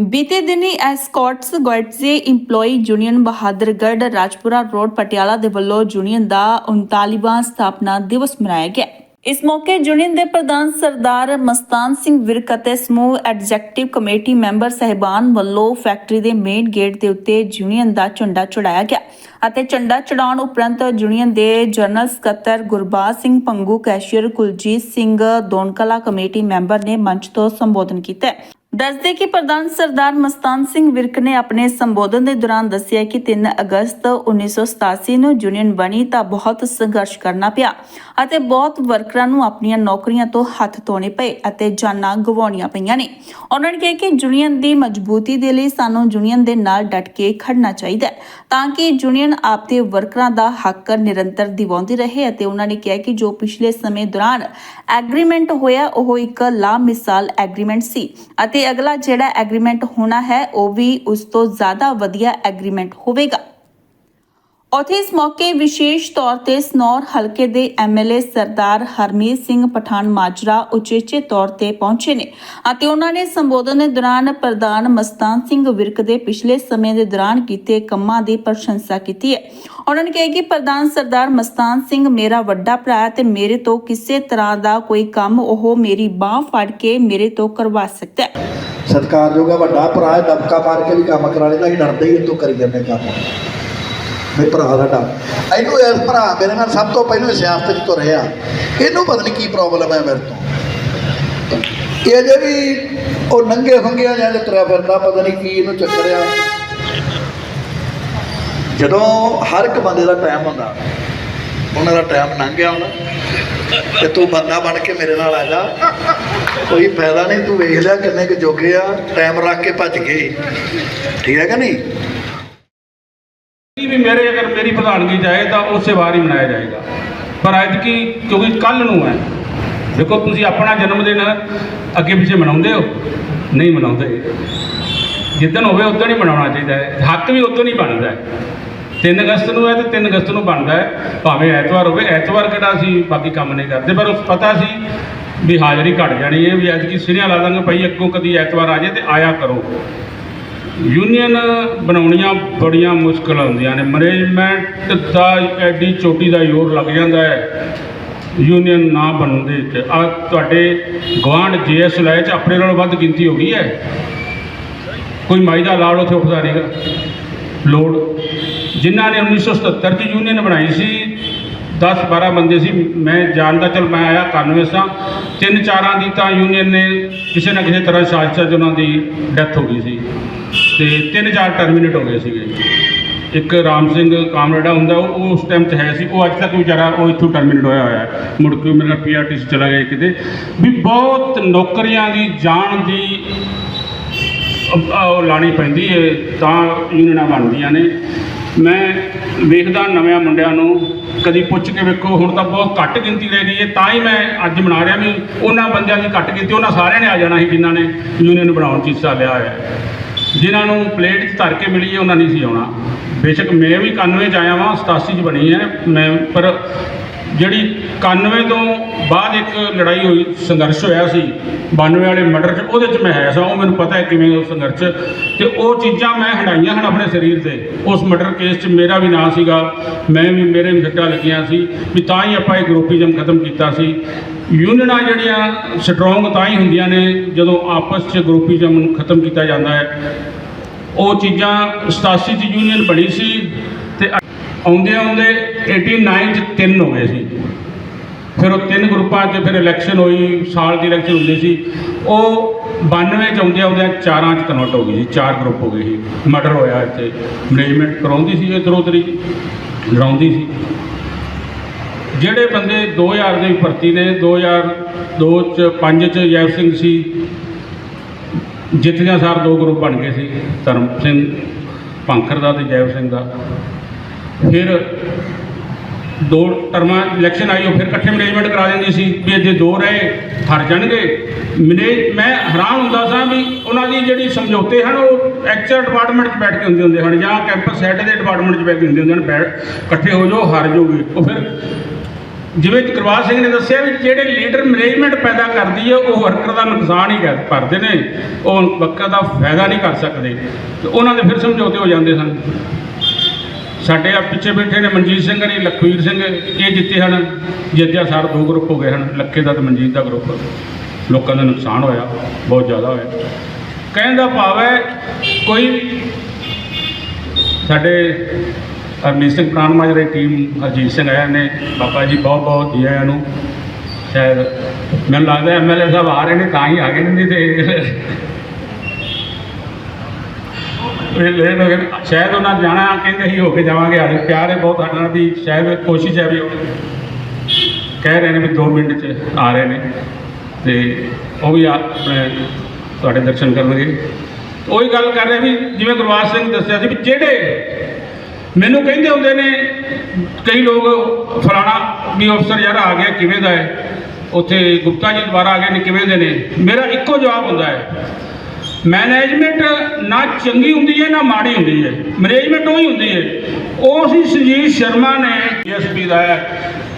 ਬੀਤੇ ਦਿਨੀ ਐਸਕੋਟਸ ਗਾਰਡਜ਼ੇ EMPLOYE union Bahadurgarh Rajpura road Patiala ਦੇ ਵੱਲੋਂ ਯੂਨੀਅਨ ਦਾ 39ਵਾਂ ਸਥਾਪਨਾ ਦਿਵਸ ਮਨਾਇਆ ਗਿਆ। ਇਸ ਮੌਕੇ ਯੂਨੀਅਨ ਦੇ ਪ੍ਰਧਾਨ ਸਰਦਾਰ ਮਸਤਾਨ ਸਿੰਘ ਵਿਰਕ ਅਤੇ ਸਮੂਹ ਐਗਜ਼ੈਕਟਿਵ ਕਮੇਟੀ ਮੈਂਬਰ ਸਹਿਬਾਨ ਵੱਲੋਂ ਫੈਕਟਰੀ ਦੇ ਮੇਨ ਗੇਟ ਦੇ ਉੱਤੇ ਯੂਨੀਅਨ ਦਾ ਝੰਡਾ ਚੜਾਇਆ ਗਿਆ ਅਤੇ ਝੰਡਾ ਚੜਾਉਣ ਉਪਰੰਤ ਯੂਨੀਅਨ ਦੇ ਜਨਰਲ ਸਕੱਤਰ Gurbaj Singh Pangu, cashier Kuljit Singh Donkala committee member ਨੇ ਮੰਚ ਤੋਂ ਸੰਬੋਧਨ ਕੀਤਾ। ਦੱਸਦੇ ਕਿ ਪ੍ਰਧਾਨ ਸਰਦਾਰ ਮਸਤਾਨ ਸਿੰਘ ਵਿਰਕ ਨੇ ਆਪਣੇ ਸੰਬੋਧਨ ਦੇ ਦੌਰਾਨ ਦੱਸਿਆ ਕਿ 3 ਅਗਸਤ 1987 ਨੂੰ ਯੂਨੀਅਨ ਬਣੀ ਤਾਂ ਬਹੁਤ ਸੰਘਰਸ਼ ਕਰਨਾ ਪਿਆ ਅਤੇ ਬਹੁਤ ਵਰਕਰਾਂ ਨੂੰ ਆਪਣੀਆਂ ਨੌਕਰੀਆਂ ਤੋਂ ਹੱਥ ਧੋਣੇ ਪਏ ਅਤੇ ਜਾਨਾਂ ਗਵਾਉਣੀਆਂ ਪਈਆਂ ਨੇ। ਉਹਨਾਂ ਨੇ ਕਿਹਾ ਕਿ ਯੂਨੀਅਨ ਦੀ ਮਜ਼ਬੂਤੀ ਦੇ ਲਈ ਸਾਨੂੰ ਯੂਨੀਅਨ ਦੇ ਨਾਲ ਡਟ ਕੇ ਖੜਨਾ ਚਾਹੀਦਾ ਹੈ ਤਾਂ ਕਿ ਯੂਨੀਅਨ ਆਪਦੇ ਵਰਕਰਾਂ ਦਾ ਹੱਕ ਨਿਰੰਤਰ ਦਿਵਾਉਂਦੀ ਰਹੇ ਅਤੇ ਉਹਨਾਂ ਨੇ ਕਿਹਾ ਕਿ ਜੋ ਪਿਛਲੇ ਸਮੇਂ ਦੌਰਾਨ ਐਗਰੀਮੈਂਟ ਹੋਇਆ, ਉਹ ਇੱਕ ਲਾ ਮਿਸਾਲ ਐਗਰੀਮੈਂਟ ਸੀ ਅਤੇ ਅਗਲਾ ਜਿਹੜਾ ਐਗਰੀਮੈਂਟ ਹੋਣਾ ਹੈ ਉਹ ਵੀ ਉਸ ਤੋਂ ਜ਼ਿਆਦਾ ਵਧੀਆ ਐਗਰੀਮੈਂਟ ਹੋਵੇਗਾ। ਉੱਥੇ ਇਸ ਮੌਕੇ ਵਿਸ਼ੇਸ਼ ਤੌਰ ਤੇ ਸਨੌਰ ਹਲਕੇ ਦੇ ਐਮਐਲਏ ਸਰਦਾਰ ਹਰਮੀਤ ਸਿੰਘ ਪਠਾਨ ਮਾਜਰਾ ਉਚੇਚੇ ਤੌਰ ਤੇ ਪਹੁੰਚੇ ਨੇ ਅਤੇ ਉਹਨਾਂ ਨੇ ਸੰਬੋਧਨ ਦੇ ਦੌਰਾਨ ਪ੍ਰਧਾਨ ਮਸਤਾਨ ਸਿੰਘ ਵਿਰਕ ਦੇ ਪਿਛਲੇ ਸਮੇਂ ਦੇ ਦੌਰਾਨ ਕੀਤੇ ਕੰਮਾਂ ਦੀ ਪ੍ਰਸ਼ੰਸਾ ਕੀਤੀ ਹੈ। ਉਹਨਾਂ ਨੇ ਕਿਹਾ ਕਿ ਪ੍ਰਧਾਨ ਸਰਦਾਰ ਮਸਤਾਨ ਸਿੰਘ ਮੇਰਾ ਵੱਡਾ ਭਰਾ ਤੇ ਮੇਰੇ ਤੋਂ ਕਿਸੇ ਤਰ੍ਹਾਂ ਦਾ ਕੋਈ ਕੰਮ ਉਹ ਮੇਰੀ ਬਾਹ ਫੜ ਕੇ ਮੇਰੇ ਤੋਂ ਕਰਵਾ ਸਕਦਾ ਹੈ। ਸਤਿਕਾਰਯੋਗ ਹੈ, ਵੱਡਾ ਭਰਾ ਦਬਕਾ ਮਾਰ ਕੇ ਵੀ ਕੰਮ ਕਰਾ ਲੈਂਦਾ, ਅਸੀਂ ਡਰਦੇ ਹੀ ਤੂੰ ਕਰੀ ਜਾਂਦੇ ਕੰਮ। ਮੇਰੇ ਭਰਾ ਸਾਡਾ ਇਹਨੂੰ ਇਸ ਭਰਾ ਮੇਰੇ ਨਾਲ ਸਭ ਤੋਂ ਪਹਿਲਾਂ ਸਿਆਸਤ 'ਚ ਤੁਰਿਆ ਇਹਨੂੰ ਪਤਾ ਨਹੀਂ ਕੀ ਪ੍ਰੋਬਲਮ ਹੈ ਮੇਰੇ ਤੋਂ। ਇਹ ਜੇ ਵੀ ਉਹ ਨੰਗੇ ਫੰਗਿਆ ਜਾਂ ਤੁਰਿਆ ਫਿਰਦਾ, ਪਤਾ ਨਹੀਂ ਕੀ ਇਹਨੂੰ ਚੱਕਰ ਜਦੋਂ ਹਰ ਇੱਕ ਬੰਦੇ ਦਾ ਟਾਈਮ ਹੁੰਦਾ, ਉਹਨਾਂ ਦਾ ਟਾਈਮ ਲੰਘ ਗਿਆ ਹੁਣ। ਤੇ ਤੂੰ ਬੰਦਾ ਬਣ ਕੇ ਮੇਰੇ ਨਾਲ ਆ ਜਾ। ਕੋਈ ਫਾਇਦਾ ਨਹੀਂ, ਤੂੰ ਵੇਖ ਲਿਆ ਕਿੰਨੇ ਕੁ ਜੋਗੇ ਆ। ਟਾਈਮ ਰੱਖ ਕੇ ਭੱਜ ਗਏ। ਠੀਕ ਹੈ ਕਿ ਨਹੀਂ? ਵੀ ਮੇਰੇ ਅਗਰ ਮੇਰੀ ਪ੍ਰਧਾਨਗੀ ਜਾਏ ਤਾਂ ਉਸੇ ਵਾਰ ਹੀ ਮਨਾਇਆ ਜਾਏਗਾ। ਪਰ ਅੱਜ ਕੀ, ਕਿਉਂਕਿ ਕੱਲ ਨੂੰ ਹੈ। ਦੇਖੋ, ਤੁਸੀਂ ਆਪਣਾ ਜਨਮ ਦਿਨ ਅੱਗੇ ਪਿੱਛੇ ਮਨਾਉਂਦੇ ਹੋ? ਨਹੀਂ ਮਨਾਉਂਦੇ। ਜਿੱਦਣ ਹੋਵੇ ਉਦੋਂ ਹੀ ਮਨਾਉਣਾ ਚਾਹੀਦਾ ਹੈ। ਹੱਕ ਵੀ ਉਦੋਂ ਹੀ ਬਣਦਾ ਹੈ। 3 ਅਗਸਤ ਨੂੰ ਹੈ ਤੇ 3 ਅਗਸਤ ਨੂੰ ਬਣਦਾ ਹੈ। ਭਾਵੇਂ ਐਤਵਾਰ ਹੋਵੇ, ਐਤਵਾਰ ਕਿਹੜਾ ਅਸੀਂ ਬਾਕੀ ਕੰਮ ਨਹੀਂ ਕਰਦੇ, ਪਰ ਉਸ ਪਤਾ ਸੀ ਵੀ ਹਾਜ਼ਰੀ ਘਟ ਜਾਣੀ ਹੈ, ਵੀ ਅੱਜ ਕੀ ਸਿਰਿਆਂ ਲਾ ਦਾਂਗੇ, ਭਾਈ ਅੱਗੋਂ ਕਦੀ ਐਤਵਾਰ ਆ ਜਾਏ ਤੇ ਆਇਆ ਕਰੋ। ਯੂਨੀਅਨ ਬਣਾਉਣੀਆਂ ਬੜੀਆਂ ਮੁਸ਼ਕਲ ਹੁੰਦੀਆਂ ਨੇ। ਮੈਨੇਜਮੈਂਟ ਦਾ ਐਡੀ ਚੋਟੀ ਦਾ ਜ਼ੋਰ ਲੱਗ ਜਾਂਦਾ ਹੈ। ਯੂਨੀਅਨ ਨਾ ਬਣਨ ਦੇ ਵਿੱਚ। ਆ ਤੁਹਾਡੇ ਗਵਾਂਢ ਜੀਐਸ ਲਾਇ ਚ ਆਪਣੇ ਨਾਲੋਂ ਵੱਧ ਗਿਣਤੀ ਹੋ ਗਈ ਹੈ। ਕੋਈ ਮਾਈ ਦਾ ਲਾੜ ਉੱਥੇ ਉੱਠਦਾ ਨਹੀਂਗਾ ਲੋੜ। ਜਿਨ੍ਹਾਂ ਨੇ 1977 ਚ ਯੂਨੀਅਨ ਬਣਾਈ ਸੀ 10 12 ਬੰਦੇ ਸੀ। ਮੈਂ ਜਾਣਦਾ, ਚਲ ਮੈਂ ਆਇਆ 91 ਸਾਂ। ਤਿੰਨ ਚਾਰਾਂ ਦੀ ਤਾਂ ਯੂਨੀਅਨ ਨੇ ਕਿਸੇ ਨਾ ਕਿਸੇ ਤਰ੍ਹਾਂ ਸਾਜ਼ਿਸ਼ਾਂ 'ਚ ਉਹਨਾਂ ਦੀ ਡੈਥ ਹੋ ਗਈ ਸੀ। ਤੇ ਤਿੰਨ ਚਾਰ ਟਰਮੀਨੇਟ ਹੋ ਗਏ ਸੀਗੇ। ਇੱਕ ਰਾਮ ਸਿੰਘ ਕਾਮਰੇਡਾ ਹੁੰਦਾ ਉਹ ਉਸ ਟਾਈਮ 'ਤੇ ਹੈ ਸੀ। ਉਹ ਅੱਜ ਤੱਕ ਵਿਚਾਰਾ ਉਹ ਇੱਥੋਂ ਟਰਮੀਨੇਟ ਹੋਇਆ ਹੋਇਆ ਹੈ। ਮੁੜ ਕੇ ਮੇਰਾ ਪੀਆਰਟੀਸੀ ਚਲਾ ਗਿਆ ਕਿਤੇ ਵੀ ਬਹੁਤ ਨੌਕਰੀਆਂ ਦੀ ਜਾਣ ਦੀ, ਅਹ, ਉਹ ਲਾਣੀ ਪੈਂਦੀ ਹੈ ਤਾਂ ਯੂਨੀਅਨਾਂ ਬਣਦੀਆਂ ਨੇ। ਮੈਂ ਵੇਖਦਾ ਨਵਿਆਂ ਮੁੰਡਿਆਂ ਨੂੰ, ਕਦੀ ਪੁੱਛ ਕੇ ਵੇਖੋ, ਹੁਣ ਤਾਂ ਬਹੁਤ ਘੱਟ ਗਿਣਤੀ ਰਹਿ ਗਈ ਹੈ ਤਾਂ ਹੀ ਮੈਂ ਅੱਜ ਮਨਾ ਰਿਹਾ ਵੀ ਉਹਨਾਂ ਬੰਦਿਆਂ ਦੀ ਘੱਟ ਗਿਣਤੀ, ਉਹਨਾਂ ਸਾਰਿਆਂ ਨੇ ਆ ਜਾਣਾ ਸੀ ਜਿਨ੍ਹਾਂ ਨੇ ਯੂਨੀਅਨ ਬਣਾਉਣ 'ਚ ਹਿੱਸਾ ਲਿਆ ਹੋਇਆ ਹੈ। ਜਿਨ੍ਹਾਂ ਨੂੰ ਪਲੇਟ 'ਚ ਧਰ ਕੇ ਮਿਲੀ ਹੈ, ਉਹਨਾਂ ਨਹੀਂ ਸੀ ਆਉਣਾ। ਬੇਸ਼ੱਕ ਮੈਂ ਵੀ 91 'ਚ ਆਇਆ ਵਾਂ 87 'ਚ ਬਣੀ ਹੈ। ਮੈਂ, ਪਰ ਜਿਹੜੀ 91 ਤੋਂ ਬਾਅਦ ਇੱਕ ਲੜਾਈ ਹੋਈ, ਸੰਘਰਸ਼ ਹੋਇਆ ਸੀ 92 ਵਾਲੇ ਮਰਡਰ 'ਚ, ਉਹਦੇ 'ਚ ਮੈਂ ਹੈ ਸਾਂ। ਉਹ ਮੈਨੂੰ ਪਤਾ ਹੈ ਕਿਵੇਂ ਉਹ ਸੰਘਰਸ਼ ਤੇ ਉਹ ਚੀਜ਼ਾਂ ਮੈਂ ਹਟਾਈਆਂ ਹਨ ਆਪਣੇ ਸਰੀਰ ਤੇ। ਉਸ ਮਰਡਰ ਕੇਸ 'ਚ ਮੇਰਾ ਵੀ ਨਾਂ ਸੀਗਾ। ਮੈਂ ਵੀ ਮੇਰੇ ਵੀ ਸੱਟਾਂ ਲੱਗੀਆਂ ਸੀ। ਵੀ ਤਾਂ ਹੀ ਆਪਾਂ ਇਹ ਗਰੁੱਪੀਜ਼ਮ ਖਤਮ ਕੀਤਾ ਸੀ। ਯੂਨੀਅਨਾਂ ਜਿਹੜੀਆਂ ਸਟਰੋਂਗ ਤਾਂ ਹੀ ਹੁੰਦੀਆਂ ਨੇ ਜਦੋਂ ਆਪਸ 'ਚ ਗਰੁੱਪੀਜ਼ਮ ਨੂੰ ਖਤਮ ਕੀਤਾ ਜਾਂਦਾ ਹੈ। ਉਹ ਚੀਜ਼ਾਂ 87 ਚ ਯੂਨੀਅਨ ਬਣੀ ਸੀ ਤੇ ਆਉਂਦੇ ਆਉਂਦੇ 89 ਚ ਤਿੰਨ ਹੋ ਗਏ ਸੀ। ਫਿਰ ਉਹ ਤਿੰਨ ਗਰੁੱਪਾਂ 'ਚ ਫਿਰ ਇਲੈਕਸ਼ਨ ਹੋਈ, ਸਾਲ ਦੀ ਇਲੈਕਸ਼ਨ ਹੁੰਦੀ ਸੀ। ਉਹ 92 ਚ ਆਉਂਦੇ ਆਉਂਦੇ ਚਾਰਾਂ 'ਚ ਕਨਵਰਟ ਹੋ ਗਈ ਸੀ, ਚਾਰ ਗਰੁੱਪ ਹੋ ਗਏ ਸੀ। ਮਰਡਰ ਹੋਇਆ ਇੱਥੇ। ਮੈਨੇਜਮੈਂਟ ਕਰਾਉਂਦੀ ਸੀ ਇਧਰੋਂ ਉਧਰੀ ਲੜਾਉਂਦੀ ਸੀ। ਜਿਹੜੇ ਬੰਦੇ 2000 ਦੇ ਭਰਤੀ ਨੇ 2002 ਚ 5 ਚ ਜੈਵ ਸਿੰਘ ਸੀ, ਜਿੱਤਿਆਂ ਸਾਰ ਦੋ ਗਰੁੱਪ ਬਣ ਗਏ ਸੀ, ਧਰਮ ਸਿੰਘ ਭਾਂਖਰ ਦਾ ਤੇ ਜੈਵ ਸਿੰਘ ਦਾ। ਫਿਰ ਦੋ ਟਰਮਾਂ ਇਲੈਕਸ਼ਨ ਆਈ, ਉਹ ਫਿਰ ਇਕੱਠੇ ਮੈਨੇਜਮੈਂਟ ਕਰਾ ਦਿੰਦੀ ਸੀ ਵੀ ਜੇ ਦੋ ਰਹੇ, ਹਰ ਜਾਣਗੇ। ਮੈਨੇ ਮੈਂ ਹੈਰਾਨ ਹੁੰਦਾ ਸਾਂ ਵੀ ਉਹਨਾਂ ਦੀ ਜਿਹੜੀ ਸਮਝੌਤੇ ਹਨ, ਉਹ ਐਕਚਰ ਡਿਪਾਰਟਮੈਂਟ 'ਚ ਬੈਠ ਕੇ ਹੁੰਦੇ ਹੁੰਦੇ ਹਨ ਜਾਂ ਕੈਂਪਸ ਹੈਡ ਦੇ ਡਿਪਾਰਟਮੈਂਟ 'ਚ ਬੈਠ ਕੇ ਹੁੰਦੇ ਹੁੰਦੇ ਹਨ ਬੈਠ ਇਕੱਠੇ ਹੋ ਜਾਓ, ਹਾਰ ਜਾਓਗੇ। ਉਹ ਫਿਰ ਜਿਵੇਂ ਗੁਰਬਾਜ ਸਿੰਘ ਨੇ ਦੱਸਿਆ ਵੀ ਜਿਹੜੇ ਲੀਡਰ ਮੈਨੇਜਮੈਂਟ ਪੈਦਾ ਕਰਦੀ ਹੈ, ਉਹ ਵਰਕਰ ਦਾ ਨੁਕਸਾਨ ਹੀ ਕਰ ਕਰਦੇ ਨੇ। ਉਹ ਵਰਕਰ ਦਾ ਫਾਇਦਾ ਨਹੀਂ ਕਰ ਸਕਦੇ। ਤੇ ਉਹਨਾਂ ਦੇ ਫਿਰ ਸਮਝੌਤੇ ਹੋ ਜਾਂਦੇ ਸਨ। ਸਾਡੇ ਆ ਪਿੱਛੇ ਬੈਠੇ ਨੇ ਮਨਜੀਤ ਸਿੰਘ ਨੇ, ਲਖਵੀਰ ਸਿੰਘ, ਇਹ ਜਿੱਤੇ ਹਨ। ਜਿੱਤਿਆ ਸਾਰ ਦੋ ਗਰੁੱਪ ਹੋ ਗਏ ਹਨ। ਲੱਖੇ ਦਾ ਤੇ ਮਨਜੀਤ ਦਾ ਗਰੁੱਪ ਲੋਕਾਂ ਦਾ ਨੁਕਸਾਨ ਹੋਇਆ, ਬਹੁਤ ਜ਼ਿਆਦਾ ਹੋਇਆ। ਕਹਿਣ ਦਾ ਭਾਵ ਹੈ, ਕੋਈ ਸਾਡੇ ਹਰਮੀਤ ਸਿੰਘ ਪ੍ਰਾਣ ਮਾਜਰੇ ਟੀਮ ਹਰਜੀਤ ਸਿੰਘ ਆਇਆ ਨੇ। ਬਾਬਾ ਜੀ ਬਹੁਤ ਬਹੁਤ ਜੀ ਆਇਆਂ ਨੂੰ। ਸ਼ਾਇਦ ਮੈਨੂੰ ਲੱਗਦਾ ਐਮਐਲਏ ਸਾਹਿਬ ਆ ਰਹੇ ਨੇ, ਤਾਂ ਹੀ ਆ ਗਏ ਨਹੀਂ ਤੇ ਇਹ ਹੋ ਗਏ ਸ਼ਾਇਦ ਉਹਨਾਂ ਜਾਣਾ ਕਹਿੰਦੇ ਅਸੀਂ ਹੋ ਕੇ ਜਾਵਾਂਗੇ। ਅੱਜ ਪਿਆਰ ਹੈ ਬਹੁਤ, ਸਾਡੇ ਨਾਲ ਵੀ ਸ਼ਾਇਦ ਕੋਸ਼ਿਸ਼ ਹੈ ਵੀ ਉਹ ਕਹਿ ਰਹੇ ਨੇ ਵੀ 2 ਮਿੰਟ ਚ ਆ ਰਹੇ ਨੇ। ਤੇ ਉਹ ਵੀ ਆ- ਆਪਣੇ ਤੁਹਾਡੇ ਦਰਸ਼ਨ ਕਰਨਗੇ। ਉਹੀ ਗੱਲ ਕਰ ਰਹੇ ਵੀ ਜਿਵੇਂ ਗੁਰਵਾਜ ਸਿੰਘ ਨੇ ਦੱਸਿਆ ਸੀ ਵੀ ਜਿਹੜੇ ਮੈਨੂੰ ਕਹਿੰਦੇ ਹੁੰਦੇ ਨੇ, ਕਈ ਲੋਕ ਫਲਾਣਾ ਵੀ ਅਫਸਰ ਯਾਰ ਆ ਗਿਆ, ਕਿਵੇਂ ਦਾ ਹੈ? ਉੱਥੇ ਗੁਪਤਾ ਜੀ ਦੁਬਾਰਾ ਆ ਗਏ ਨੇ, ਕਿਵੇਂ ਦੇ ਨੇ? ਮੇਰਾ ਇੱਕੋ ਜਵਾਬ ਹੁੰਦਾ ਹੈ। ਮੈਨੇਜਮੈਂਟ ਨਾ ਚੰਗੀ ਹੁੰਦੀ ਹੈ, ਨਾ ਮਾੜੀ ਹੁੰਦੀ ਹੈ। ਮੈਨੇਜਮੈਂਟ ਉਹੀ ਹੁੰਦੀ ਹੈ। ਉਹ ਸੀ ਸੁਜੀਤ ਸ਼ਰਮਾ ਨੇ ਐਸਪੀ ਦਾ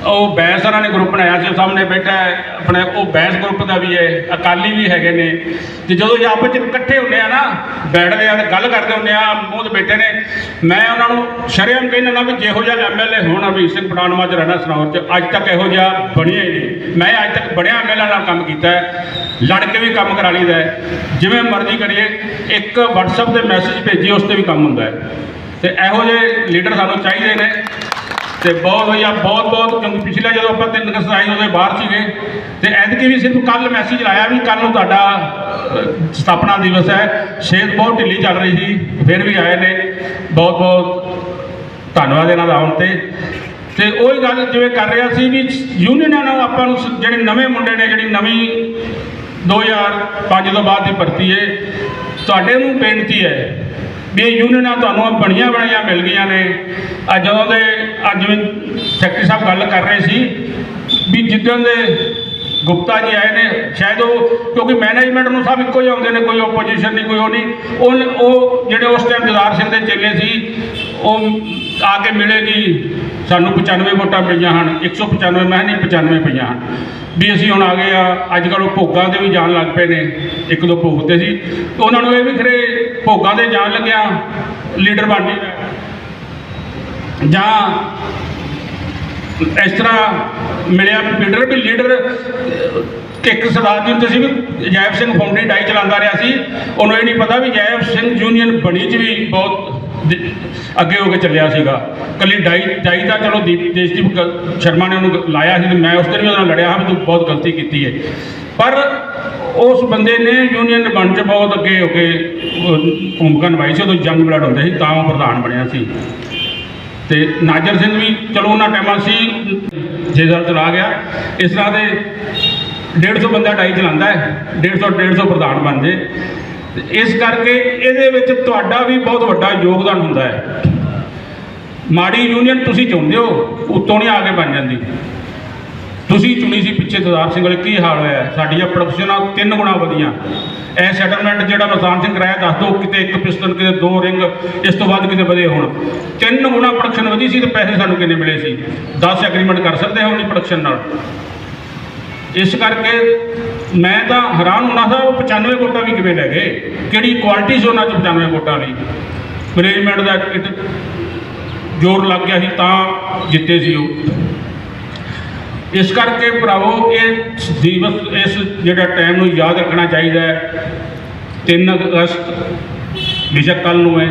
ਉਹ ਬੈਂਸ ਉਹਨਾਂ ਨੇ ਗਰੁੱਪ ਬਣਾਇਆ ਸੀ ਸਾਹਮਣੇ ਬੈਠਾ ਆਪਣੇ ਉਹ ਬੈਂਸ ਗਰੁੱਪ ਦਾ ਵੀ ਹੈ, ਅਕਾਲੀ ਵੀ ਹੈਗੇ ਨੇ। ਤੇ ਜਦੋਂ ਇਹ ਆਪਸ ਵਿੱਚ ਇਕੱਠੇ ਹੁੰਦੇ ਆ ਨਾ, ਬੈਠਦੇ ਆ ਤੇ ਗੱਲ ਕਰਦੇ ਹੁੰਦੇ ਆ, ਮੂੰਹ ਤੇ ਬੈਠੇ ਨੇ। ਮੈਂ ਉਹਨਾਂ ਨੂੰ ਸ਼ਰੇਆਮ ਕਹਿੰਦਾ ਨਾ ਵੀ ਜਿਹੋ ਜਿਹਾ ਐਮਐਲਏ ਹੋਣ ਅਭੀ ਸਿੰਘ ਪਠਾਨਵਾ ਚ ਰਹਿਣਾ ਸਨੌਰ ਚ, ਅੱਜ ਤੱਕ ਇਹੋ ਜਿਹਾ ਬਣਿਆ ਹੀ ਨਹੀਂ। ਮੈਂ ਅੱਜ ਤੱਕ ਬੜਿਆ ਐਮਐਲਏ ਨਾਲ ਕੰਮ ਕੀਤਾ ਹੈ ਲੜ ਕੇ ਵੀ ਕੰਮ ਕਰਾ ਲਈਦਾ ਹੈ। ਜਿਵੇਂ ਮਰਜ਼ੀ ਕਰੀਏ, ਇੱਕ WhatsApp ਤੇ ਮੈਸੇਜ ਭੇਜੀ, ਉਸ ਤੇ ਵੀ ਕੰਮ ਹੁੰਦਾ ਹੈ। ਤੇ ਇਹੋ ਜਿਹੇ ਲੀਡਰ ਸਾਨੂੰ ਚਾਹੀਦੇ ਨੇ। ਤੇ ਬਹੁਤ ਵਧੀਆ, ਬਹੁਤ ਬਹੁਤ ਕਿਉਂਕਿ ਪਿਛਲੇ ਜਦੋਂ ਆਪਾਂ ਤਿੰਨ ਅਗਸਤ ਆਈ ਉਹਦੇ ਬਾਹਰ ਸੀਗੇ, ਤੇ ਐਤਕੀ ਵੀ ਸਿਰਫ ਕੱਲ ਮੈਸੇਜ ਲਾਇਆ ਵੀ ਕੱਲ ਨੂੰ ਤੁਹਾਡਾ ਸਥਾਪਨਾ ਦਿਵਸ ਹੈ। ਸਿਹਤ ਬਹੁਤ ਢਿੱਲੀ ਚੱਲ ਰਹੀ ਸੀ, ਫਿਰ ਵੀ ਆਏ ਨੇ। ਬਹੁਤ ਬਹੁਤ ਧੰਨਵਾਦ ਇਹਨਾਂ ਦਾ ਆਉਣ ਤੇ। ਤੇ ਉਹੀ ਗੱਲ ਜਿਵੇਂ ਕਰ ਰਿਹਾ ਸੀ ਵੀ ਯੂਨੀਅਨਾਂ ਨੂੰ ਆਪਾਂ ਨੂੰ ਜਿਹੜੇ ਨਵੇਂ ਮੁੰਡੇ ਨੇ, ਜਿਹੜੀ ਨਵੀਂ 2005 ਤੋਂ ਬਾਅਦ ਦੀ ਭਰਤੀ ਹੈ, ਤੁਹਾਡੇ ਨੂੰ ਬੇਨਤੀ ਹੈ ਵੀ ਇਹ ਯੂਨੀਅਨਾਂ ਤੁਹਾਨੂੰ ਬਣੀਆਂ ਬਣਾਈਆਂ ਮਿਲ ਗਈਆਂ ਨੇ। ਅੱਜ ਜਦੋਂ ਦੇ, ਅੱਜ ਜਿਵੇਂ ਸੈਕਟਰੀ ਸਾਹਿਬ ਗੱਲ ਕਰ ਰਹੇ ਸੀ ਵੀ ਜਿੱਦਾਂ ਦੇ ਗੁਪਤਾ ਜੀ ਆਏ ਨੇ, ਸ਼ਾਇਦ ਉਹ ਕਿਉਂਕਿ ਮੈਨੇਜਮੈਂਟ ਨੂੰ ਸਭ ਇੱਕੋ ਹੀ ਆਉਂਦੇ ਨੇ, ਕੋਈ ਆਪੋਜੀਸ਼ਨ ਨਹੀਂ, ਕੋਈ ਉਹ ਨਹੀਂ। ਉਹ ਜਿਹੜੇ ਉਸ ਟਾਈਮ ਜਦਾਰ ਸਿੰਘ ਦੇ ਚੇਲੇ ਸੀ ਉਹ ਆ ਕੇ ਮਿਲੇ ਮਿਲੇਗੀ ਸਾਨੂੰ 95 ਵੋਟਾਂ ਪਈਆਂ ਹਨ 195 ਮੈਂ ਨਹੀਂ 95 ਪਈਆਂ ਹਨ। ਵੀ ਅਸੀਂ ਹੁਣ ਆ ਗਏ ਆ ਅੱਜ ਕੱਲ੍ਹ ਉਹ ਭੋਗਾਂ ਤੇ ਵੀ ਜਾਣ ਲੱਗ ਪਏ ਨੇ, ਇੱਕ ਦੋ ਭੋਗ ਤੇ ਸੀ। ਉਹਨਾਂ ਨੂੰ ਇਹ ਵੀ ਖਰੇ ਭੋਗਾਂ ਤੇ ਜਾਣ ਲੱਗਿਆ, ਲੀਡਰ ਬਣ ਜਾਏਗਾ ਜਾਂ ਇਸ ਤਰ੍ਹਾਂ ਮਿਲਿਆ ਲੀਡਰ ਵੀ ਲੀਡਰ, ਇੱਕ ਸਰਦਾਰ ਜੀ ਹੁੰਦੇ ਸੀ ਵੀ ਜੈਬ ਸਿੰਘ ਫਾਊਂਡੇਸ਼ਨ ਡਾਈ ਚਲਾਉਂਦਾ ਰਿਹਾ ਸੀ। ਉਹਨੂੰ ਇਹ ਨਹੀਂ ਪਤਾ ਵੀ ਜੈਬ ਸਿੰਘ ਯੂਨੀਅਨ ਬਣੀ ਚ ਵੀ ਬਹੁਤ ਅੱਗੇ ਹੋ ਕੇ ਚੱਲਿਆ ਸੀਗਾ। ਕੱਲੀ ਡਾਈ ਡਾਈ ਦਾ ਚਲੋ ਦੀਪ, ਦੇਸ਼ਦੀਪ ਸ਼ਰਮਾ ਨੇ ਉਹਨੂੰ ਲਾਇਆ ਸੀ ਤੇ ਮੈਂ ਉਸ ਦਿਨ ਵੀ ਉਹਦੇ ਨਾਲ ਲੜਿਆ ਹਾਂ ਵੀ ਤੂੰ ਬਹੁਤ ਗਲਤੀ ਕੀਤੀ ਹੈ ਪਰ ਉਸ ਬੰਦੇ ਨੇ ਯੂਨੀਅਨ ਬਣ ਚ ਬਹੁਤ ਅੱਗੇ ਹੋ ਕੇ ਭੂਮਿਕਾ ਨਿਭਾਈ ਸੀ, ਉਦੋਂ ਜੰਗ ਬਲੱਡ ਹੁੰਦੇ ਸੀ, ਤਾਂ ਉਹ ਪ੍ਰਧਾਨ ਬਣਿਆ ਸੀ। ਤੇ ਨਾਜਰ ਸਿੰਘ ਵੀ ਚਲੋ ਉਹਨਾਂ ਟਾਈਮਾਂ ਸੀ ਜੇਦਰ ਚਲਾ ਗਿਆ। ਇਸ ਤਰ੍ਹਾਂ ਦੇ 150 ਬੰਦਾ ਡਾਈ ਚਲਾਉਂਦਾ ਹੈ 150 150 ਪ੍ਰਧਾਨ ਬਣ ਜੇ। ਇਸ ਕਰਕੇ ਇਹਦੇ ਵਿੱਚ ਤੁਹਾਡਾ ਵੀ ਬਹੁਤ ਵੱਡਾ ਯੋਗਦਾਨ ਹੁੰਦਾ ਹੈ। ਮਾੜੀ ਯੂਨੀਅਨ ਤੁਸੀਂ ਚੁਣਦੇ ਹੋ, ਉੱਤੋਂ ਨਹੀਂ ਆ ਕੇ ਬਣ ਜਾਂਦੀ। ਤੁਸੀਂ ਚੁਣੀ ਸੀ ਪਿੱਛੇ ਸਰਦਾਰ ਸਿੰਘ ਵਾਲੇ, ਕੀ ਹਾਲ ਹੋਇਆ? ਸਾਡੀਆਂ ਪ੍ਰੋਡਕਸ਼ਨਾਂ ਤਿੰਨ ਗੁਣਾ ਵਧੀਆਂ। ਇਹ ਸੈਟਲਮੈਂਟ ਜਿਹੜਾ ਮਸਾਨ ਸਿੰਘ ਕਰਾਇਆ, ਦੱਸ ਦੋ ਕਿਤੇ ਇੱਕ ਪਿਸਟਨ ਕਿਤੇ ਦੋ ਰਿੰਗ ਇਸ ਤੋਂ ਵੱਧ ਕਿਤੇ ਵਧੇ ਹੋਣ। ਤਿੰਨ ਗੁਣਾ ਪ੍ਰੋਡਕਸ਼ਨ ਵਧੀ ਸੀ ਤੇ ਪੈਸੇ ਸਾਨੂੰ ਕਿੰਨੇ ਮਿਲੇ ਸੀ? 10 ਐਗਰੀਮੈਂਟ ਕਰ ਸਕਦੇ ਹਾਂ ਉਹਨੀ ਪ੍ਰੋਡਕਸ਼ਨ ਨਾਲ? ਇਸ ਕਰਕੇ ਮੈਂ ਤਾਂ ਹੈਰਾਨ ਹੋਣਾ ਸੀ, ਉਹ 95 ਵੋਟਾਂ ਵੀ ਕਿਵੇਂ ਲੈ ਗਏ? ਕਿਹੜੀ ਕੁਆਲਿਟੀ ਸੀ ਉਹਨਾਂ 'ਚ 95 ਵੋਟਾਂ ਲਈ ਮੈਨੇਜਮੈਂਟ ਦਾ ਇੱਕ ਜ਼ੋਰ ਲੱਗ ਗਿਆ ਸੀ, ਤਾਂ ਜਿੱਤੇ ਸੀ ਉਹ। ਇਸ ਕਰਕੇ ਭਰਾਵੋ, ਇਹ ਦਿਵਸ, ਇਸ ਜਿਹੜਾ ਟਾਈਮ ਨੂੰ ਯਾਦ ਰੱਖਣਾ ਚਾਹੀਦਾ ਹੈ। 3 ਅਗਸਤ, ਬੇਸ਼ੱਕ ਕੱਲ ਨੂੰ ਹੈ,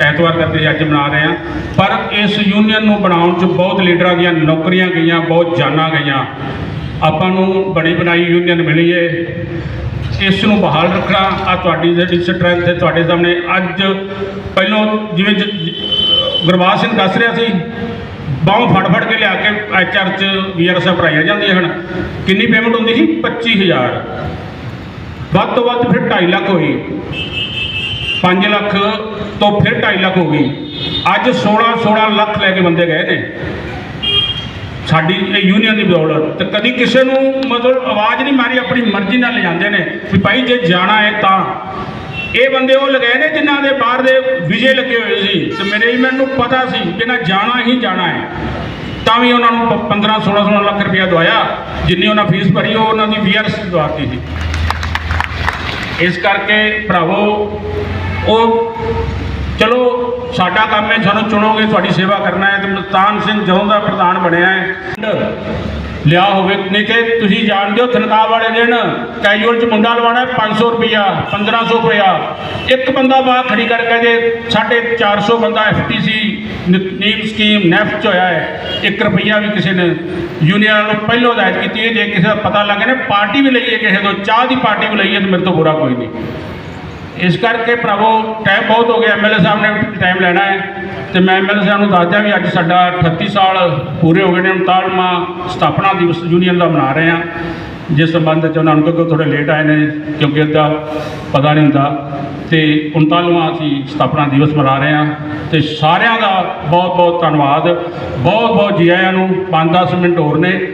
ਐਤਵਾਰ ਕਰਕੇ ਅੱਜ ਮਨਾ ਰਹੇ ਹਾਂ। ਪਰ ਇਸ ਯੂਨੀਅਨ ਨੂੰ ਬਣਾਉਣ 'ਚ ਬਹੁਤ ਲੀਡਰਾਂ ਦੀਆਂ ਨੌਕਰੀਆਂ ਗਈਆਂ, ਬਹੁਤ ਜਾਨਾਂ ਗਈਆਂ। ਆਪਾਂ ਨੂੰ ਬਣੀ ਬਣਾਈ ਯੂਨੀਅਨ ਮਿਲੀ ਹੈ ਇਸ ਨੂੰ ਬਹਾਲ ਰੱਖਣਾ ਆ ਤੁਹਾਡੀ ਜਿਹੜੀ ਸਟਰੈਂਥ ਹੈ ਤੁਹਾਡੇ ਸਾਹਮਣੇ। ਅੱਜ ਪਹਿਲੋਂ ਜਿਵੇਂ ਗੁਰਬਾਜ ਸਿੰਘ ਦੱਸ ਰਿਹਾ ਸੀ, ਬਾਹੋਂ ਫੜ ਫੜ ਕੇ ਲਿਆ ਕੇ ਐਚਆਰ ਚ ਵੀਆਰਐਸ ਭਰਾਈਆਂ ਜਾਂਦੀਆਂ ਹਨ। ਕਿੰਨੀ ਪੇਮੈਂਟ ਹੁੰਦੀ ਸੀ? 25000 ਵੱਧ ਤੋਂ ਵੱਧ ਫਿਰ 2.5 ਲੱਖ ਹੋਈ। 5 ਲੱਖ ਤੋਂ ਫਿਰ 2.5 ਲੱਖ ਹੋ ਗਈ। ਅੱਜ 16 16 ਲੱਖ ਲੈ ਕੇ ਬੰਦੇ ਗਏ ਨੇ। ਸਾਡੀ ਇਹ ਯੂਨੀਅਨ ਦੀ ਬਦੌਲਤ। ਤੇ ਕਦੀ ਕਿਸੇ ਨੂੰ ਮਤਲਬ ਆਵਾਜ਼ ਨਹੀਂ ਮਾਰੀ, ਆਪਣੀ ਮਰਜ਼ੀ ਨਾਲ ਲਿਜਾਂਦੇ ਨੇ ਵੀ ਭਾਈ ਜੇ ਜਾਣਾ ਹੈ ਤਾਂ। ਇਹ ਬੰਦੇ ਉਹ ਲਗਾਏ ਨੇ ਜਿਨ੍ਹਾਂ ਦੇ ਬਾਹਰ ਦੇ ਵਿਜੇ ਲੱਗੇ ਹੋਏ ਸੀ। ਤੇ ਮੈਨੇਜਮੈਂਟ ਨੂੰ ਪਤਾ ਸੀ ਕਿ ਨਾ ਜਾਣਾ ਹੀ ਜਾਣਾ ਹੈ। ਤਾਂ ਵੀ ਉਹਨਾਂ ਨੂੰ 15 16 16 ਲੱਖ ਰੁਪਇਆ ਦਵਾਇਆ, ਜਿੰਨੀ ਉਹਨਾਂ ਫੀਸ ਭਰੀ ਉਹ ਉਹਨਾਂ ਦੀ ਵੀਆਰਐਸ ਦਵਾਤੀ ਸੀ। ਇਸ ਕਰਕੇ ਭਰਾਵੋ, ਉਹ ਚਲੋ, ਸਾਡਾ ਕੰਮ ਹੈ, ਸਾਨੂੰ ਚੁਣੋਗੇ, ਤੁਹਾਡੀ ਸੇਵਾ ਕਰਨਾ ਹੈ, ਤੇ ਮਲਤਾਨ ਸਿੰਘ ਜਦੋਂ ਦਾ ਪ੍ਰਧਾਨ ਬਣਿਆ ਹੈ। ਲਿਆ ਹੋਵੇ, ਨਹੀਂ ਤੇ ਤੁਸੀਂ ਜਾਣਦੇ ਹੋ ਤਨਖਾਹ ਵਾਲੇ ਦਿਨ ਕੈਜੂਅਲ ਚ ਮੁੰਡਾ ਲਵਾਉਣਾ ਹੈ 500 ਰੁਪਇਆ 1500 ਰੁਪਇਆ। ਇੱਕ ਬੰਦਾ ਬਾਹਰ ਖੜੀ ਕਰਕੇ ਜੇ 450 ਬੰਦਾ ਐਫਟੀਸੀ ਨੀਮ ਸਕੀਮ ਨੈਫਟ ਚ ਹੋਇਆ ਹੈ। 1 ਰੁਪਇਆ ਵੀ ਕਿਸੇ ਨੇ ਯੂਨੀਅਨ ਨੂੰ ਪਹਿਲੋਂ ਹਦਾਇਤ ਕੀਤੀ ਹੈ, ਜੇ ਕਿਸੇ ਦਾ ਪਤਾ ਲੱਗੇ ਨਾ, ਪਾਰਟੀ ਵੀ ਲਈਏ, ਕਿਸੇ ਤੋਂ, ਚਾਹ ਦੀ ਪਾਰਟੀ ਵੀ ਲਈਏ, ਤਾਂ ਮੇਰੇ ਤੋਂ ਬੁਰਾ ਕੋਈ ਨਹੀਂ। ਇਸ ਕਰਕੇ ਭਰਾਵੋ ਟਾਈਮ ਬਹੁਤ ਹੋ ਗਿਆ। ਐਮਐਲਏ ਸਾਹਿਬ ਨੇ ਵੀ ਟਾਈਮ ਲੈਣਾ ਹੈ। ਤੇ ਮੈਂ ਐਮਐਲਏ ਸਾਹਿਬ ਨੂੰ ਦੱਸ ਵੀ ਅੱਜ ਸਾਡਾ 38 ਸਾਲ ਪੂਰੇ ਹੋ ਗਏ ਨੇ। 39ਵਾਂ ਸਥਾਪਨਾ ਦਿਵਸ ਯੂਨੀਅਨ ਦਾ ਮਨਾ ਰਹੇ ਹਾਂ। ਜਿਸ ਸੰਬੰਧ ਚ ਉਹਨਾਂ ਨੂੰ ਕਿਉਂਕਿ ਥੋੜੇ ਲੇਟ ਆਏ ਨੇ, ਕਿਉਂਕਿ ਇਹਦਾ ਪਤਾ ਨਹੀਂ ਹੁੰਦਾ। ਤੇ 39ਵਾਂ ਅਸੀਂ ਸਥਾਪਨਾ ਦਿਵਸ ਮਨਾ ਰਹੇ ਹਾਂ। ਤੇ ਸਾਰਿਆਂ ਦਾ ਬਹੁਤ ਬਹੁਤ ਧੰਨਵਾਦ। ਬਹੁਤ ਬਹੁਤ ਜੀ ਆਇਆਂ ਨੂੰ। 5-10 ਮਿੰਟ ਹੋਰ ਨੇ।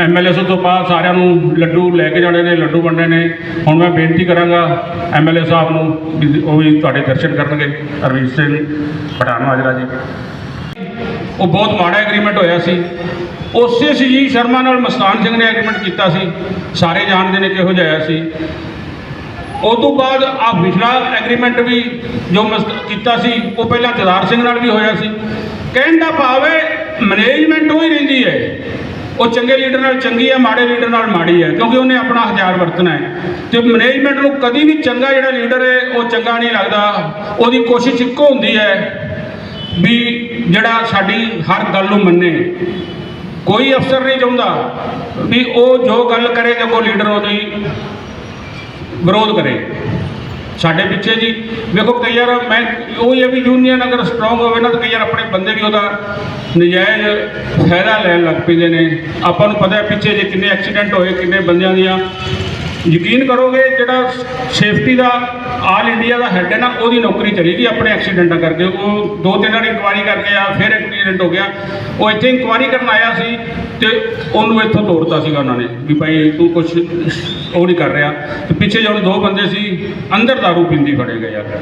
ਐਮਐਲਏ ਤੋਂ ਬਾਅਦ ਸਾਰਿਆਂ ਨੂੰ ਲੱਡੂ ਲੈ ਕੇ ਜਾਣੇ ਨੇ, ਲੱਡੂ ਵੰਡੇ ਨੇ। ਹੁਣ ਮੈਂ ਬੇਨਤੀ ਕਰਾਂਗਾ ਐਮਐਲਏ ਸਾਹਿਬ ਨੂੰ ਵੀ ਉਹ ਵੀ ਤੁਹਾਡੇ ਦਰਸ਼ਨ ਕਰਨਗੇ। ਅਰਵਿੰਦ ਸਿੰਘ ਪਠਾਨ ਮਾਜਰਾ ਜੀ। ਉਹ ਬਹੁਤ ਮਾੜਾ ਐਗਰੀਮੈਂਟ ਹੋਇਆ ਸੀ। ਉਸੇ ਜੀ ਸ਼ਰਮਾ ਨਾਲ ਮਸਤਾਨ ਸਿੰਘ ਨੇ ਐਗਰੀਮੈਂਟ ਕੀਤਾ ਸੀ। ਸਾਰੇ ਜਾਣਦੇ ਨੇ ਕਿਹੋ ਜਿਹਾ ਸੀ। ਉਸ ਤੋਂ ਬਾਅਦ ਆ ਪਿਛਲਾ ਐਗਰੀਮੈਂਟ ਵੀ ਜੋ ਮਸਤ, ਕੀਤਾ ਸੀ, ਉਹ ਪਹਿਲਾਂ ਜਦਾਰ ਸਿੰਘ ਨਾਲ ਵੀ ਹੋਇਆ ਸੀ। ਕਹਿਣ ਦਾ ਭਾਵ ਹੈ ਮੈਨੇਜਮੈਂਟ ਉਹ ਹੀ ਰਹਿੰਦੀ ਹੈ। ਉਹ ਚੰਗੇ ਲੀਡਰ ਨਾਲ ਚੰਗੀ ਹੈ, ਮਾੜੇ ਲੀਡਰ ਨਾਲ ਮਾੜੀ ਹੈ, ਕਿਉਂਕਿ ਉਹਨੇ ਆਪਣਾ ਹਥਿਆਰ ਵਰਤਣਾ ਹੈ। ਤੇ ਮੈਨੇਜਮੈਂਟ ਨੂੰ ਕਦੀ ਵੀ ਚੰਗਾ ਜਿਹੜਾ ਲੀਡਰ ਹੈ, ਉਹ ਚੰਗਾ ਨਹੀਂ ਲੱਗਦਾ। ਉਹਦੀ ਕੋਸ਼ਿਸ਼ ਇੱਕੋ ਹੁੰਦੀ ਹੈ ਵੀ ਜਿਹੜਾ ਸਾਡੀ ਹਰ ਗੱਲ ਨੂੰ ਮੰਨੇ। ਕੋਈ ਅਫਸਰ ਨਹੀਂ ਚਾਹੁੰਦਾ ਵੀ ਉਹ ਜੋ ਗੱਲ ਕਰੇ ਤੇ ਕੋਈ ਲੀਡਰ ਉਹਦੀ ਵਿਰੋਧ ਕਰੇ। ਸਾਡੇ ਪਿੱਛੇ ਜੀ, ਵੇਖੋ ਕਈ ਵਾਰ ਮੈਂ ਉਹ ਇਹ ਵੀ ਯੂਨੀਅਨ ਅਗਰ ਸਟਰੋਂਗ ਹੋਵੇ ਨਾ, ਤਾਂ ਕਈ ਵਾਰ ਆਪਣੇ ਬੰਦੇ ਵੀ ਉਹਦਾ ਨਜਾਇਜ਼ ਫਾਇਦਾ ਲੈਣ ਲੱਗ ਪੈਂਦੇ ਨੇ। ਆਪਾਂ ਨੂੰ ਪਤਾ ਹੈ ਪਿੱਛੇ ਜੇ ਕਿੰਨੇ ਐਕਸੀਡੈਂਟ ਹੋਏ, ਕਿੰਨੇ ਬੰਦਿਆਂ ਦੀਆਂ। ਯਕੀਨ ਕਰੋਗੇ, ਜਿਹੜਾ ਸੇਫਟੀ ਦਾ ਆਲ ਇੰਡੀਆ ਦਾ ਹੈੱਡ ਹੈ ਨਾ, ਉਹਦੀ ਨੌਕਰੀ ਚਲੀ ਗਈ ਆਪਣੇ ਐਕਸੀਡੈਂਟਾਂ ਕਰਕੇ। ਉਹ ਦੋ ਤਿੰਨ ਵਾਰੀ ਇਨਕੁਆਰੀ ਕਰਕੇ ਆ, ਫਿਰ ਐਕਸੀਡੈਂਟ ਹੋ ਗਿਆ। ਉਹ ਇੱਥੇ ਇਨਕੁਆਰੀ ਕਰਨ ਆਇਆ ਸੀ ਤੇ ਉਹਨੂੰ ਇੱਥੋਂ ਤੋੜਤਾ ਸੀਗਾ ਉਹਨਾਂ ਨੇ ਵੀ ਭਾਈ ਤੂੰ ਕੁਝ ਉਹ ਨਹੀਂ ਕਰ ਰਿਹਾ। ਤੇ ਪਿੱਛੇ ਜਦੋਂ ਦੋ ਬੰਦੇ ਸੀ, ਅੰਦਰ ਦਾਰੂ ਪੀਂਦੀ ਫੜੇ ਗਏ ਯਾਰ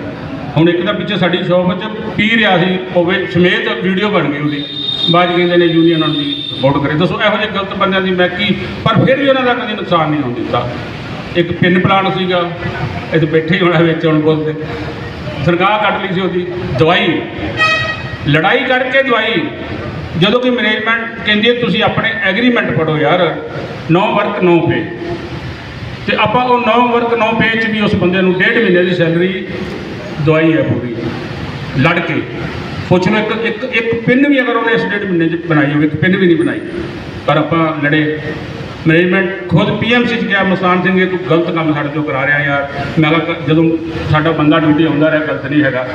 ਹੁਣ ਇੱਕ ਤਾਂ ਪਿੱਛੇ ਸਾਡੀ ਸ਼ੌਪ ਵਿੱਚ ਪੀ ਰਿਹਾ ਸੀ ਹੋਵੇ ਸਮੇਤ ਵੀਡੀਓ ਬਣ ਗਈ ਉਹਦੀ। ਬਾਅਦ ਕਹਿੰਦੇ ਨੇ ਯੂਨੀਅਨ ਉਹਨਾਂ ਦੀ ਰਿਪੋਰਟ ਕਰੇ। ਦੱਸੋ ਇਹੋ ਜਿਹੇ ਗਲਤ ਬੰਦਿਆਂ ਦੀ ਮੈਂ ਕੀ ਪਰ ਫਿਰ ਵੀ ਉਹਨਾਂ ਦਾ ਕਦੇ ਨੁਕਸਾਨ ਨਹੀਂ ਹੋਣ ਦਿੱਤਾ। ਇੱਕ ਪਿੰਨ ਪਲਾਨ ਸੀਗਾ ਇੱਥੇ ਬੈਠੇ ਹੀ ਹੋਣਾ ਵਿੱਚ ਹੁਣ ਬੋਲਦੇ। ਸਰਕਾਰ ਕੱਟ ਲਈ ਸੀ ਉਹਦੀ, ਦਵਾਈ। ਲੜਾਈ ਕਰਕੇ ਦਵਾਈ। ਜਦੋਂ ਕਿ ਮੈਨੇਜਮੈਂਟ ਕਹਿੰਦੀ ਹੈ, ਤੁਸੀਂ ਆਪਣੇ ਐਗਰੀਮੈਂਟ ਪੜੋ ਯਾਰ, ਨੋ ਵਰਕ ਨੋ ਪੇ ਤੇ ਆਪਾਂ ਉਹ ਨੋ ਵਰਕ ਨੋ ਪੇ ਚ ਵੀ ਉਸ ਬੰਦੇ ਨੂੰ ਡੇਢ ਮਹੀਨੇ ਦੀ ਸੈਲਰੀ ਦਵਾਈ ਹੈ ਪੂਰੀ, ਲੜ ਕੇ। ਪੁੱਛ ਲਓ ਇੱਕ ਇੱਕ ਇੱਕ ਪਿੰਨ ਵੀ ਅਗਰ ਉਹਨੇ ਇਸ ਡੇਢ ਮਹੀਨੇ ਚ ਬਣਾਈ ਹੋਵੇ, ਇੱਕ ਪਿੰਨ ਵੀ ਨਹੀਂ ਬਣਾਈ। ਪਰ ਆਪਾਂ ਲੜੇ। ਮੈਨੇਜਮੈਂਟ ਖੁਦ ਪੀਐਮਸੀ ਚ ਗਿਆ ਮਸਾਨ ਸਿੰਘ, ਇਹ ਤੂੰ ਗਲਤ ਕੰਮ ਸਾਡੇ ਤੋਂ ਕਰਾ ਰਿਹਾ ਯਾਰ। ਮੈਂ ਕਿਹਾ, ਜਦੋਂ ਸਾਡਾ ਬੰਦਾ ਡਿਊਟੀ ਆਉਂਦਾ ਰਿਹਾ, ਗਲਤ ਨਹੀਂ ਹੈਗਾ।